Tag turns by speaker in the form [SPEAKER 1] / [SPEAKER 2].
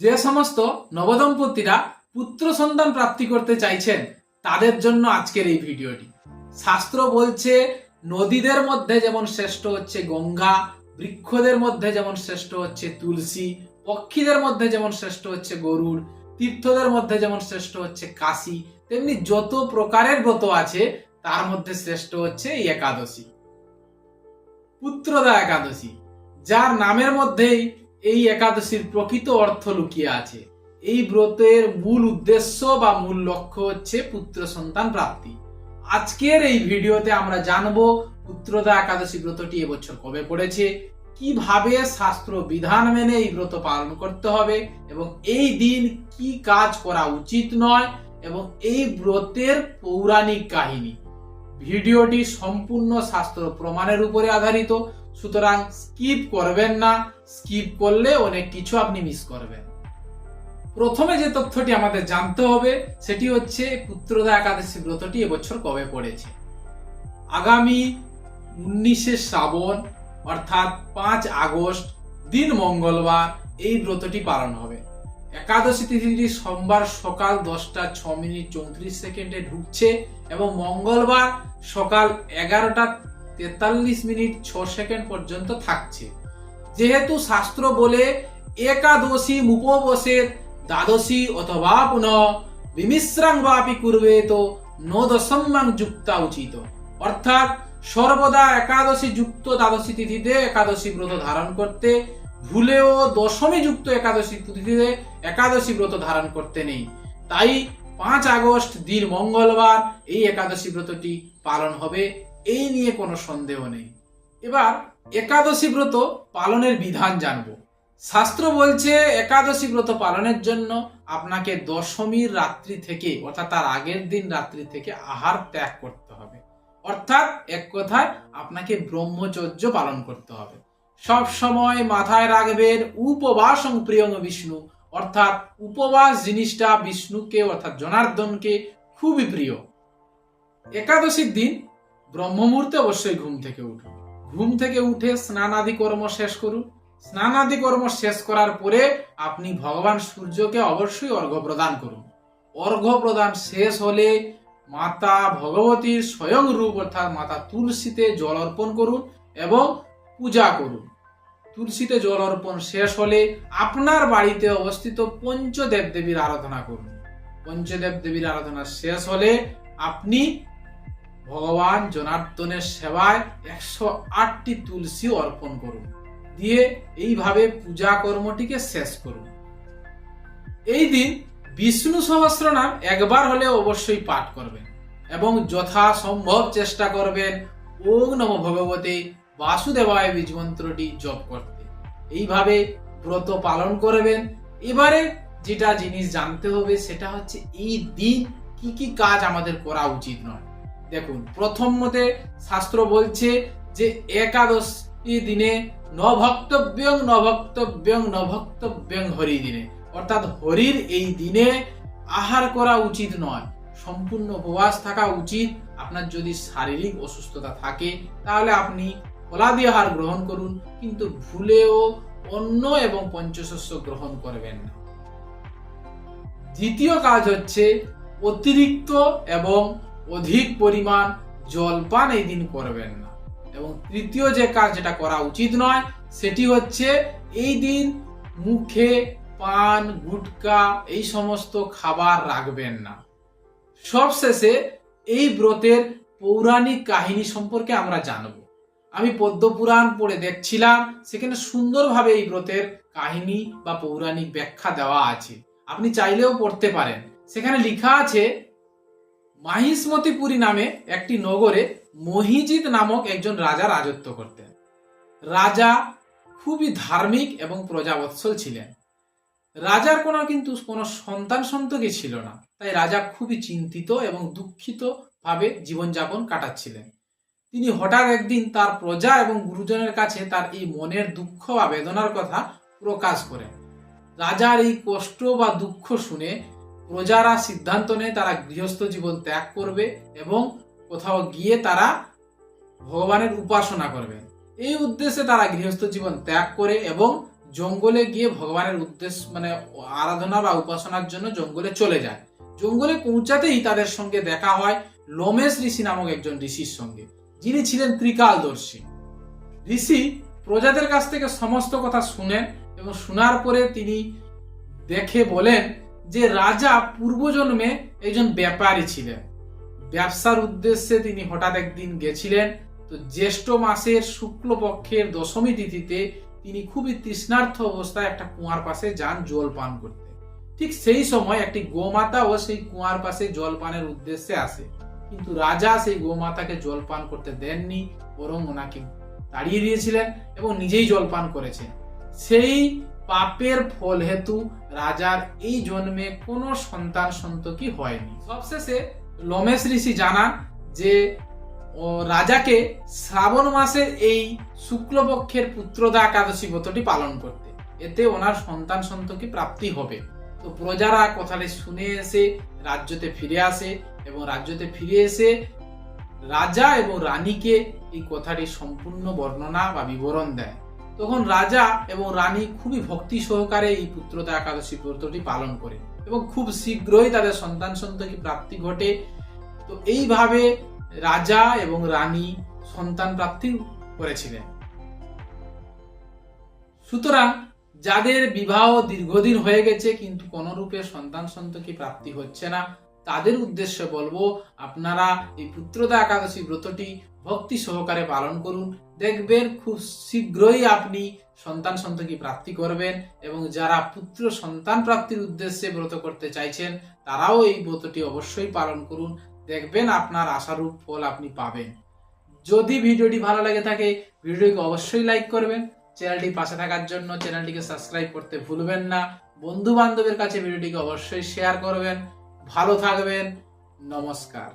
[SPEAKER 1] যে সমস্ত নবদম্পতিরা পুত্র সন্তান প্রাপ্তি করতে চাইছেন, তাদের জন্য আজকের এই ভিডিওটি। শাস্ত্র বলছে, নদীদের মধ্যে যেমন শ্রেষ্ঠ হচ্ছে গঙ্গা, বৃক্ষদের মধ্যে যেমন শ্রেষ্ঠ হচ্ছে তুলসী, পক্ষীদের মধ্যে যেমন শ্রেষ্ঠ হচ্ছে গরুড়, তীর্থদের মধ্যে যেমন শ্রেষ্ঠ হচ্ছে কাশী, তেমনি যত প্রকারের ব্রত আছে, তার মধ্যে শ্রেষ্ঠ হচ্ছে এই একাদশী। পুত্রদা একাদশী, যার নামের মধ্যেই এই একাদশীর প্রকৃত অর্থ লুকিয়ে আছে। এই ব্রতের মূল উদ্দেশ্য বা মূল লক্ষ্য হচ্ছে পুত্র সন্তান প্রাপ্তি। আজকের এই ভিডিওতে আমরা জানব পুত্রদা একাদশী ব্রতটি এবছর কবে পড়েছে, কীভাবে শাস্ত্র বিধান মেনে এই ব্রত পালন করতে হবে এবং এই দিন কি কাজ করা উচিত নয় এবং এই ব্রতের পৌরাণিক কাহিনী। ভিডিওটি সম্পূর্ণ শাস্ত্র প্রমাণের উপরে আধারিত। সুতরাং স্কিপ করবেন না, স্কিপ করলে অনেক কিছু আপনি মিস করবেন। প্রথমে যে তথ্যটি আমাদের জানতে হবে, সেটি হচ্ছে পুত্রদা একাদশী ব্রতটি এবছর কবে পড়েছে? আগামী উনিশে শ্রাবণ, অর্থাৎ পাঁচ আগস্ট, দিন মঙ্গলবার, এই ব্রতটি পালন হবে। একাদশী তিথিটি সোমবার সকাল দশটা ছ মিনিট চৌত্রিশ সেকেন্ডে ঢুকছে এবং মঙ্গলবার সকাল এগারোটা তেতাল্লিশ মিনিট ছ সেকেন্ড পর্যন্ত থাকছে। যেহেতু শাস্ত্র বলে একাদশী উপবসের দ্বাদশী অথবা পুনঃ বিমিশ্রাং বাপি করবে তো ন দশম্যাং যুক্তা উচিত। অর্থাৎ সর্বদা একাদশী যুক্ত দ্বাদশী তিথিতে একাদশী ব্রত ধারণ করতে ভুলেও দশমী যুক্ত একাদশী তিথিতে একাদশী ব্রত ধারণ করতে নেই। তাই পাঁচ আগস্ট, দিন মঙ্গলবার এই একাদশী ব্রতটি পালন হবে, এই নিয়ে কোনো সন্দেহ নেই। এবার একাদশী ব্রত পালনের বিধান জানব। শাস্ত্র বলছে, একাদশী ব্রত পালনের জন্য আপনাকে দশমীর রাত্রি থেকে, অর্থাৎ তার আগের দিন রাত্রি থেকে আহার ত্যাগ করতে হবে। অর্থাৎ এক কথায় আপনাকে ব্রহ্মচর্য পালন করতে হবে। সব সময় মাথায় রাখবেন উপবাস প্রিয়ং বিষ্ণু। অর্থাৎ উপবাস জিনিসটা বিষ্ণুকে, অর্থাৎ জনার্দনকে খুবই প্রিয়। একাদশীর দিন ব্রহ্ম মুহূর্তে অবশ্যই ঘুম থেকে উঠুন। ঘুম থেকে উঠে স্নান আদি কর্ম শেষ করুন। স্নান আদি কর্ম শেষ করার পরে আপনি ভগবান সূর্যকে অবশ্যই অর্ঘ্য প্রদান করুন। অর্ঘ্য প্রদান শেষ হলে মাতা ভগবতীর স্বয়ং রূপ, অর্থাৎ মাতা তুলসীতে জল অর্পণ করুন এবং পূজা করুন। তুলসীতে জল অর্পণ শেষ হলে আপনার বাড়িতে অবস্থিত পঞ্চদেব দেবীর আরাধনা করুন। পঞ্চদেব দেবীর আরাধনা শেষ হলে আপনি ভগবান জনার্দনের সেবায় একশো আটটি তুলসী অর্পণ করুন। দিয়ে এইভাবে পূজা কর্মটিকে শেষ করুন। এই দিন বিষ্ণু সহস্র নাম একবার হলে অবশ্যই পাঠ করবেন এবং যথাসম্ভব চেষ্টা করবেন। ওং নম ভগবতে বাসুদেবায় বীজ মন্ত্রটি জপ করতে। এইভাবে ব্রত পালন করবেন। এবারে যেটা জিনিস জানতে হবে, সেটা হচ্ছে এই দিন কি কি কাজ আমাদের করা উচিত নয়। দেখুন, প্রথম মতে শাস্ত্র বলছে যে একাদশী দিনে ন ভক্তব্যং ন ভক্তব্যং ন ভক্তব্যং হরি দিনে। অর্থাৎ হরির এই দিনে আহার করা উচিত নয়। সম্পূর্ণ উপবাস থাকা উচিত। আপনার যদি শারীরিক অসুস্থতা থাকে, তাহলে আপনি ফলাদি আহার গ্রহণ করুন, কিন্তু ভুলেও অন্ন এবং পঞ্চশস্য গ্রহণ করবেন না। দ্বিতীয় কাজ হচ্ছে অতিরিক্ত এবং অধিক পরিমাণ জলপান এই দিন করবেন না। এবং তৃতীয় যে কাজ যেটা করা উচিত নয়, সেটি হচ্ছে এই দিন মুখে পান, গুটকা এই সমস্ত খাবার রাখবেন না। সবশেষে এই ব্রতের পৌরাণিক কাহিনী সম্পর্কে আমরা জানব। আমি পদ্মপুরাণ পড়ে দেখছিলাম, সেখানে সুন্দরভাবে এই ব্রতের কাহিনী বা পৌরাণিক ব্যাখ্যা দেওয়া আছে। আপনি চাইলেও পড়তে পারেন। সেখানে লেখা আছে, মাহিষ্মতিপুরী নামে একটি নগরে মহিজিৎ নামক একজন রাজা রাজত্ব করতেন। রাজা খুবই ধার্মিক এবং প্রজাবৎসল ছিলেন। রাজার কোনো কিন্তু কোনো সন্তান সন্ততি ছিল না। তাই রাজা খুবই চিন্তিত এবং দুঃখিত ভাবে জীবনযাপন কাটাচ্ছিলেন। তিনি হঠাৎ একদিন তার প্রজা এবং গুরুজনের কাছে তার এই মনের দুঃখ বা বেদনার কথা প্রকাশ করেন। রাজার এই কষ্ট বা দুঃখ শুনে প্রজারা সিদ্ধান্ত নেয় তারা গৃহস্থ জীবন ত্যাগ করবে এবং কোথাও গিয়ে তারা ভগবানের উপাসনা করবে। এই উদ্দেশ্যে তারা গৃহস্থ জীবন ত্যাগ করে এবং জঙ্গলে গিয়ে ভগবানের উদ্দেশ্য মানে আরাধনা বা উপাসনার জন্য জঙ্গলে চলে যায়। জঙ্গলে পৌঁছাতেই তাদের সঙ্গে দেখা হয় লোমেশ ঋষি নামক একজন ঋষির সঙ্গে। যিনি ছিলেন ত্রিকালদর্শী। ঋষি প্রজাদের কাছ থেকে সমস্ত কথা শুনেন এবং শোনার পরে তিনি দেখে বলেন যে রাজা পূর্বজন্মে একজন ব্যাপারী ছিলেন। ব্যবসার উদ্দেশ্যে তিনি হঠাৎ একদিন গেছিলেন। তো জ্যৈষ্ঠ মাসের শুক্লপক্ষের দশমী তিথিতে তিনি খুবই তৃষ্ণার্থ অবস্থায় একটা কুয়ার পাশে যান জল পান করতে। ঠিক সেই সময় একটি গোমাতা ও সেই কুয়ার পাশে জল পানের উদ্দেশ্যে আসে। কিন্তু রাজা সেই গোমাতাকে জল পান করতে দেননি, বরং ওনাকে তাড়িয়ে দিয়েছিলেন এবং নিজেই জল পান করেছেন। সেই পাপের ফল হেতু রাজার এই জন্মে কোনো সন্তান সন্ততি হয়নি। সবশেষে লোমেশ ঋষি জানান যে রাজাকে শ্রাবণ মাসের এই শুক্লপক্ষের পুত্রদা একাদশী ব্রতটি পালন করতে। এতে ওনার সন্তান সন্ততি প্রাপ্তি হবে। তো প্রজারা কথাটি শুনে এসে রাজ্যতে ফিরে আসে। এবং রাজ্যতে ফিরে এসে রাজা এবং রানীকে এই কথাটি সম্পূর্ণ বর্ণনা বা বিবরণ দেয়। তখন রাজা এবং রানী খুবই ভক্তি সহকারে এই পুত্রদা একাদশী ব্রতটি পালন করে এবং খুব শীঘ্রই তাদের সন্তান সন্ততি প্রাপ্তি ঘটে। তো এইভাবে রাজা এবং রানী সন্তান প্রাপ্তি করেছিলেন। সুতরাং যাদের বিবাহ দীর্ঘদিন হয়ে গেছে, কিন্তু কোন রূপে সন্তান সন্ততি প্রাপ্তি হচ্ছে না। তাদের উদ্দেশ্যে বলব, আপনারা এই পুত্রদা একাদশী ব্রতটি ভক্তি সহকারে পালন করুন। দেখবেন খুব শীঘ্রই আপনি সন্তান সন্ততি প্রাপ্তি করবেন এবং যারা পুত্র সন্তান প্রাপ্তির উদ্দেশ্যে ব্রত করতে চাইছেন, তারাও এই ব্রতটি অবশ্যই পালন করুন। দেখবেন আপনার আশারূপ ফল আপনি পাবেন। যদি ভিডিওটি ভালো লাগে থাকে, ভিডিওটিকে অবশ্যই লাইক করবেন। চ্যানেলটি পাশে থাকার জন্য চ্যানেলটিকে সাবস্ক্রাইব করতে ভুলবেন না। বন্ধু বান্ধবের কাছে ভিডিওটিকে অবশ্যই শেয়ার করবেন। ভালো থাকবেন নমস্কার।